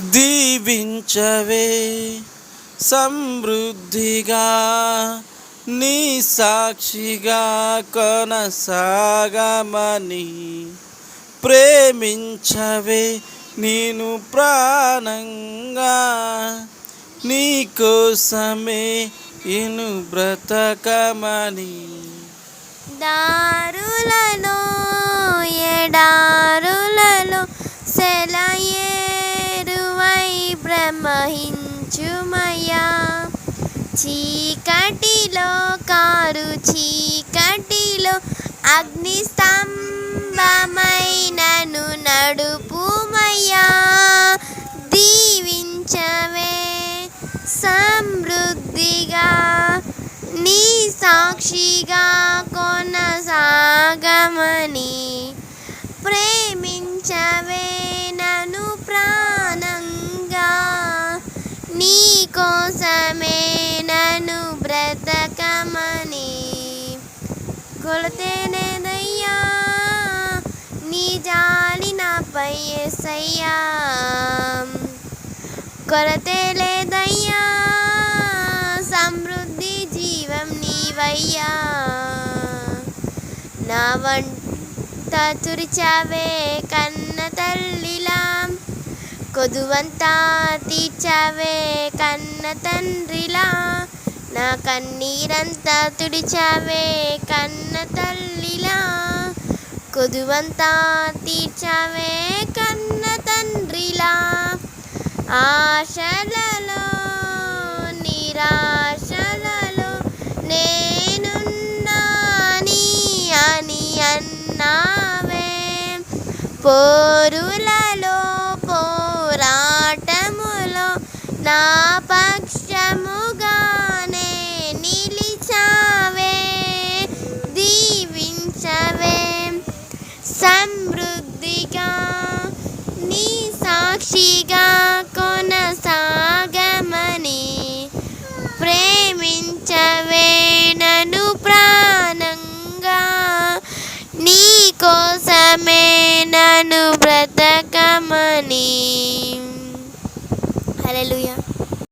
దీవించవే సమృద్ధిగా నీ సాక్షిగా కొనసాగమని ప్రేమించవే నేను ప్రాణంగా. నీ కోసమే ఇను బ్రతకమని. దారులలో ఎడారులలో సెలయే బ్రహ్మహించుమయ్యా చీకటిలో కారు చీకటిలో అగ్ని స్తంభమై నడుపుమయ్యా. దీవించవే సమృద్ధిగా నీ సాక్షిగా నీ కోసమే నన్ను బ్రతకమని కొలతేనేదయ్యా నీ జాలి నాపై ఎసయ్యా. కొరతే లేదయ్యా సమృద్ధి జీవం నీవయ్యా. నా వంట తురిచావే కన్న తల్లిలా. కొదువంతా తీర్చావే కన్న తండ్రిలా. నా కన్నీరంతా తుడిచావే కన్న తల్లిలా. కొదువంతా తీర్చావే కన్న తండ్రిలా. ఆశలలో నిరాశలలో నేనున్నాని అని అన్నావే. పోరులలో నా పక్షముగానే నిలిచావే దీవించవే. సమృద్ధిగా నీ సాక్షిగా కొనసాగమని ప్రేమించవే నన్ను ప్రాణంగా. నీ కోసమే నన్ను బ్రతకమని Hallelujah.